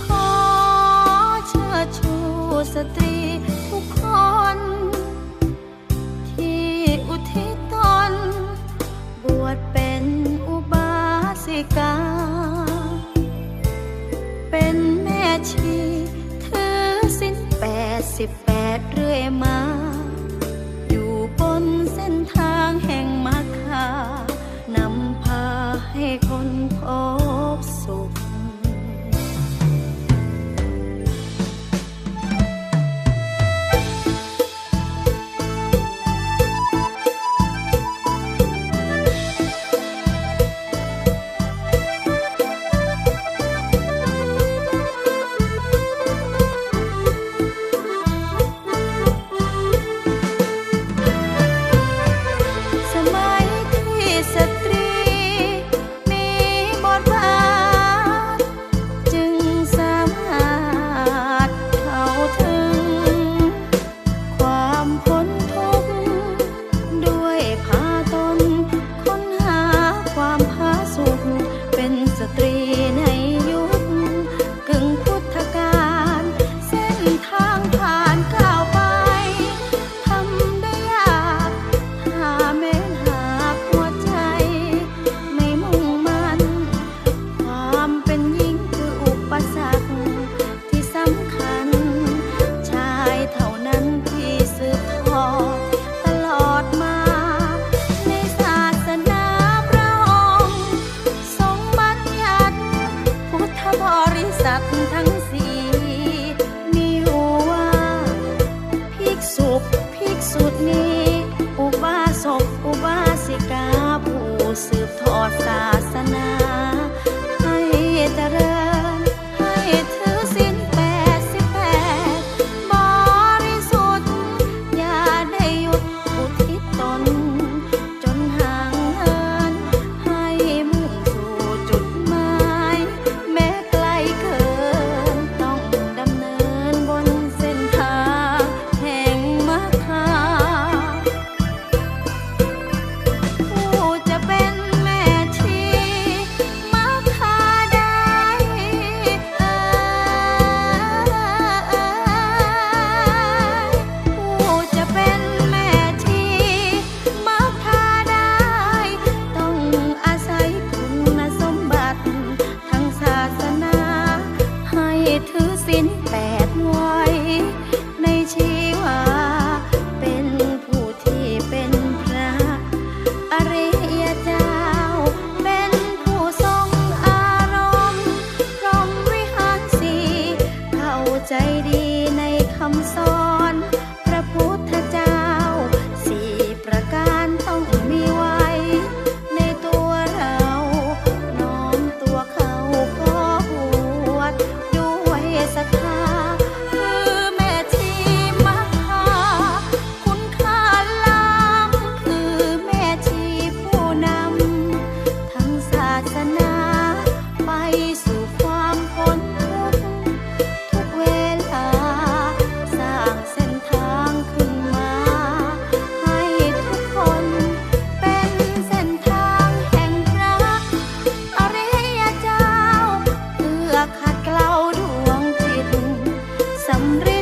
ขอเชิดชูสตรีทุกคน ที่อุทิศตน บวชเป็นอุบาสิกา เป็นแม่ชี ถือสินแปดสิบแปดเรื่อยมา สุดนี้ ถือสินแปดไว้ในชีวา เป็นผู้ที่เป็นพระอริยเจ้า เป็นผู้ทรงอารมณ์รหมวิหารสีเข้าใจดีในคำสอน sangre